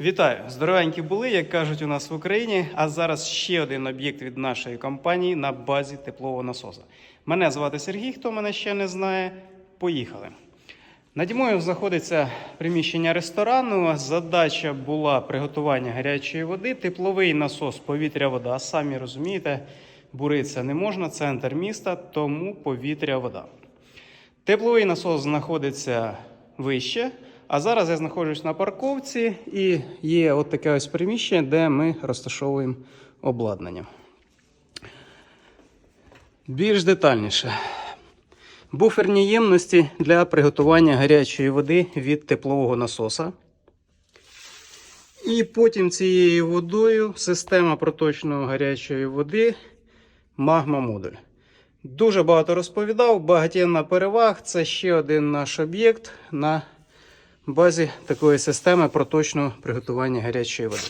Вітаю! Здоровенькі були, як кажуть у нас в Україні. А зараз ще один об'єкт від нашої компанії на базі теплового насоса. Мене звати Сергій, хто мене ще не знає. Поїхали. Наді мною знаходиться приміщення ресторану. Задача була приготування гарячої води, тепловий насос, повітря, вода. Самі розумієте, буритися не можна, центр міста, тому повітря, вода. Тепловий насос знаходиться вище. А зараз я знаходжусь на парковці і є от таке ось приміщення, де ми розташовуємо обладнання. Більш детальніше. Буферні ємності для приготування гарячої води від теплового насоса. І потім цією водою система проточної гарячої води магма модуль. Дуже багато розповідав, багатенна переваг. Це ще один наш об'єкт на базі такої системи проточного приготування гарячої води.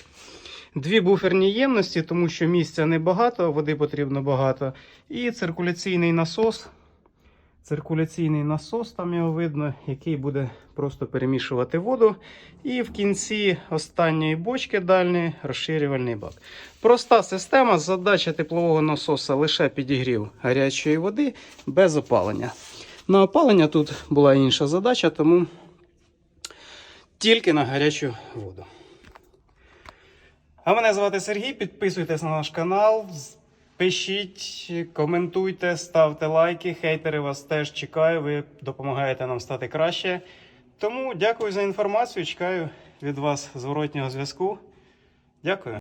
Дві буферні ємності, тому що місця небагато, води потрібно багато. І циркуляційний насос. Циркуляційний насос, там його видно, який буде просто перемішувати воду. І в кінці останньої бочки дальньої розширювальний бак. Проста система. Задача теплового насоса лише підігрів гарячої води без опалення. На опалення тут була інша задача, тому тільки на гарячу воду. А мене звати Сергій. Підписуйтесь на наш канал, пишіть, коментуйте, ставте лайки. Хейтери вас теж чекаю. Ви допомагаєте нам стати краще. Тому дякую за інформацію. Чекаю від вас зворотнього зв'язку. Дякую.